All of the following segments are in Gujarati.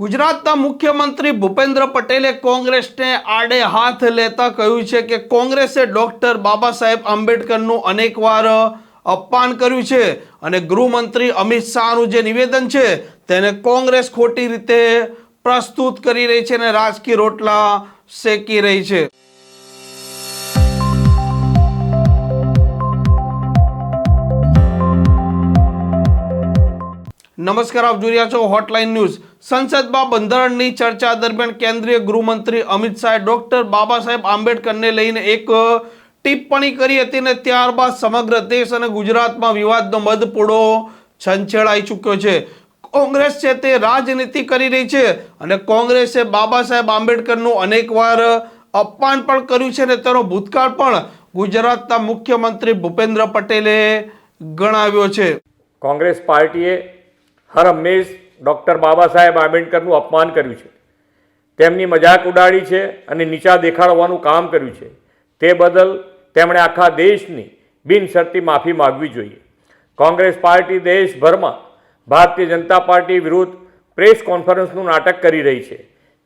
ગુજરાતના મુખ્યમંત્રી ભૂપેન્દ્ર પટેલે કોંગ્રેસને આડે હાથ લેતા કહ્યું છે કે કોંગ્રેસે ડૉક્ટર બાબા સાહેબ આંબેડકરનું અનેકવાર અપમાન કર્યું છે અને ગૃહમંત્રી અમિત શાહનું જે નિવેદન છે તેને કોંગ્રેસ ખોટી રીતે પ્રસ્તુત કરી રહી છે અને રાજકીય રોટલા શેકી રહી છે. નમસ્કાર, આપ જોઈ રહ્યા છો હોટલાઇન ન્યૂઝ સંસદમાં બંધારણની ચર્ચા દરમિયાન કેન્દ્રીય ગૃહમંત્રી અમિત શાહે ડોક્ટર બાબા સાહેબ આંબેડકરને લઈને એક ટિપ્પણી કરી હતી અને ત્યારબાદ સમગ્ર દેશ અને ગુજરાતમાં વિવાદનો મધપૂડો છંછેડાઈ ચૂક્યો છે. કોંગ્રેસ છે તે રાજનીતિ કરી રહી છે અને કોંગ્રેસે બાબા સાહેબ આંબેડકરનું અનેકવાર અપમાન પણ કર્યું છે ને તેનો ભૂતકાળ પણ ગુજરાતના મુખ્યમંત્રી ભૂપેન્દ્ર પટેલે ગણાવ્યો છે. કોંગ્રેસ પાર્ટીએ હર હંમેશ ડૉક્ટર બાબા સાહેબ આંબેડકરનું અપમાન કર્યું છે. તેમની મજાક ઉડાડી છે અને નીચા દેખાડવાનું કામ કર્યું છે. તે બદલ તેમણે આખા દેશની બિનશરતી માફી માગવી જોઈએ. કોંગ્રેસ પાર્ટી દેશભરમાં ભારતીય જનતા પાર્ટી વિરુદ્ધ પ્રેસ કોન્ફરન્સનું નાટક કરી રહી છે.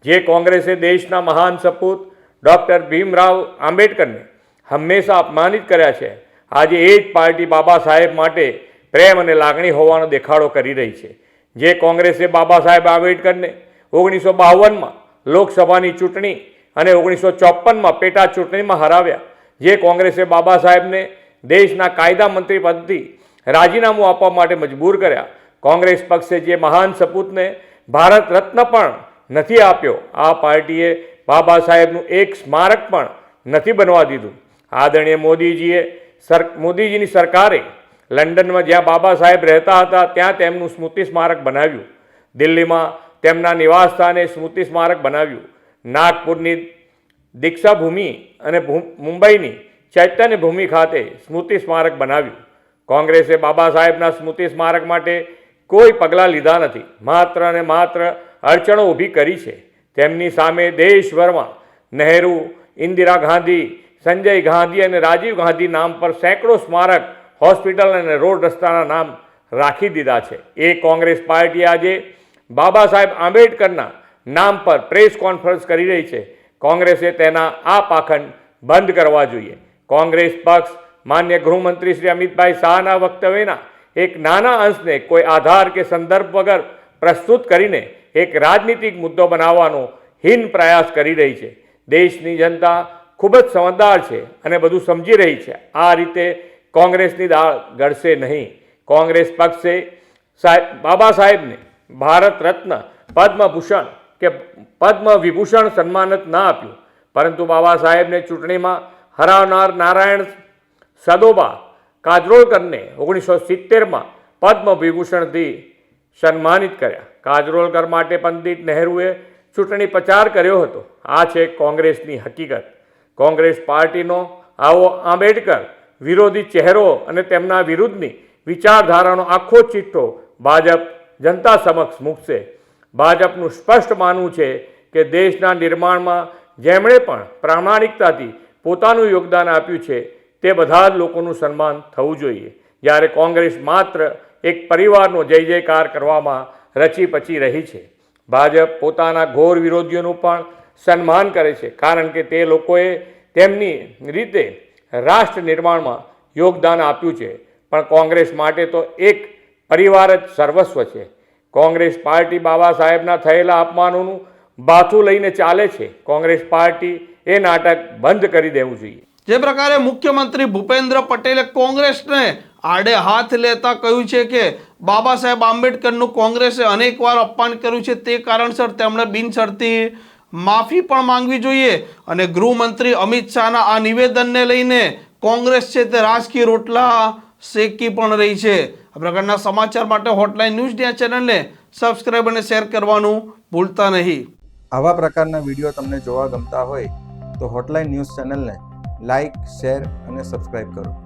જે કોંગ્રેસે દેશના મહાન સપૂત ડૉક્ટર ભીમરાવ આંબેડકરને હંમેશા અપમાનિત કર્યા છે. આજે એ જ પાર્ટી બાબા સાહેબ માટે પ્રેમ અને લાગણી હોવાનો દેખાડો કરી રહી છે. જે કોંગ્રેસે બાબા સાહેબ આંબેડકરને ઓગણીસો બાવનમાં લોકસભાની ચૂંટણી અને ઓગણીસો ચોપનમાં પેટા ચૂંટણીમાં હરાવ્યા, જે કોંગ્રેસે બાબા સાહેબને દેશના કાયદા મંત્રી પદથી રાજીનામું આપવા માટે મજબૂર કર્યા. કોંગ્રેસ પક્ષે જે મહાન સપૂતને ભારત રત્ન પણ નથી આપ્યો, આ પાર્ટીએ બાબા સાહેબનું એક સ્મારક પણ નથી બનવા દીધું. આદરણીય મોદીજીએ સર, મોદીજીની સરકારે લંડનમાં જ્યાં બાબા સાહેબ રહેતા હતા, ત્યાં તેમનું સ્મૃતિ સ્મારક બનાવ્યું. દિલ્હીમાં તેમના નિવાસ સ્થાને સ્મૃતિ સ્મારક બનાવ્યું. નાગપુરની દીક્ષા ભૂમિ અને મુંબઈની ચૈતન્ય ભૂમિ ખાતે સ્મૃતિ સ્મારક બનાવ્યું. કોંગ્રેસે બાબા સાહેબના સ્મૃતિ સ્મારક માટે કોઈ પગલાં લીધા નથી. માત્ર અને માત્ર અડચણો ઊભી કરી છે. તેમની સામે દેશભરમાં નહેરુ, ઇન્દિરા ગાંધી, સંજય ગાંધી અને રાજીવ ગાંધી નામ પર સેંકડો સ્મારક હોસ્પિટલ અને રોડ રસ્તાના નામ રાખી દીધા છે. એ કોંગ્રેસ પાર્ટી આજે બાબા સાહેબ આંબેડકરના નામ પર પ્રેસ કોન્ફરન્સ કરી રહી છે. કોંગ્રેસે તેના આ પાખંડ બંધ કરવા જોઈએ. કોંગ્રેસ પક્ષ માન્ય ગૃહમંત્રી શ્રી અમિતભાઈ શાહના વક્તવ્યના એક નાના અંશને કોઈ આધાર કે સંદર્ભ વગર પ્રસ્તુત કરીને એક રાજનીતિક મુદ્દો બનાવવાનો હીન પ્રયાસ કરી રહી છે. દેશની જનતા ખૂબ જ સમજદાર છે અને બધું સમજી રહી છે. આ રીતે કોંગ્રેસની દાળ ગળશે નહીં. કોંગ્રેસ પક્ષે સાહેબ, બાબા સાહેબને ભારત રત્ન, પદ્મભૂષણ કે પદ્મ વિભૂષણ સન્માન જ ના આપ્યું. પરંતુ બાબા સાહેબને ચૂંટણીમાં હરાવનાર નારાયણ સદોબા કાજરોલકરને ઓગણીસો સિત્તેરમાં પદ્મ વિભૂષણથી સન્માનિત કર્યા. કાજરોલકર માટે પંડિત નહેરુએ ચૂંટણી પ્રચાર કર્યો હતો. આ છે કોંગ્રેસની હકીકત. કોંગ્રેસ પાર્ટીનો આવો આંબેડકર વિરોધી ચહેરો અને તેમના વિરુદ્ધની વિચારધારાનો આખો ચિઠ્ઠો ભાજપ જનતા સમક્ષ મૂકશે. ભાજપનું સ્પષ્ટ માનવું છે કે દેશના નિર્માણમાં જેમણે પણ પ્રામાણિકતાથી પોતાનું યોગદાન આપ્યું છે, તે બધા જ લોકોનું સન્માન થવું જોઈએ. જ્યારે કોંગ્રેસ માત્ર એક પરિવારનો જય જયકાર કરવામાં રચી પચી રહી છે. ભાજપ પોતાના ઘોર વિરોધીઓનું પણ સન્માન કરે છે, કારણ કે તે લોકોએ તેમની રીતે રાષ્ટ્ર નિર્માણમાં યોગદાન આપ્યું છે. પણ કોંગ્રેસ માટે તો એક પરિવાર જ સર્વસ્વ છે. કોંગ્રેસ પાર્ટી બાબા સાહેબના થયેલા અપમાનોનું બાથું લઈને ચાલે છે. કોંગ્રેસ પાર્ટી એ નાટક બંધ કરી દેવું જોઈએ. જે પ્રકારે મુખ્યમંત્રી ભૂપેન્દ્ર પટેલે કોંગ્રેસને આડે હાથ લેતા કહ્યું છે કે બાબા સાહેબ આંબેડકરનું કોંગ્રેસે અનેકવાર અપમાન કર્યું છે, તે કારણસર તેમણે બિનશરતી માફી પણ માંગવી જોઈએ અને ગૃહમંત્રી અમિત શાહના આ નિવેદનને લઈને કોંગ્રેસ છે તે રાજકીય રોટલા શેકી પણ રહી છે. આ પ્રકારના સમાચાર માટે હોટલાઇન ન્યૂઝ ડ્યા ચેનલને સબસ્ક્રાઈબ અને શેર કરવાનું ભૂલતા નહીં. આવા પ્રકારના વીડિયો તમને જોવા ગમતા હોય તો હોટલાઇન ન્યૂઝ ચેનલને લાઇક, શેર અને સબસ્ક્રાઇબ કરો.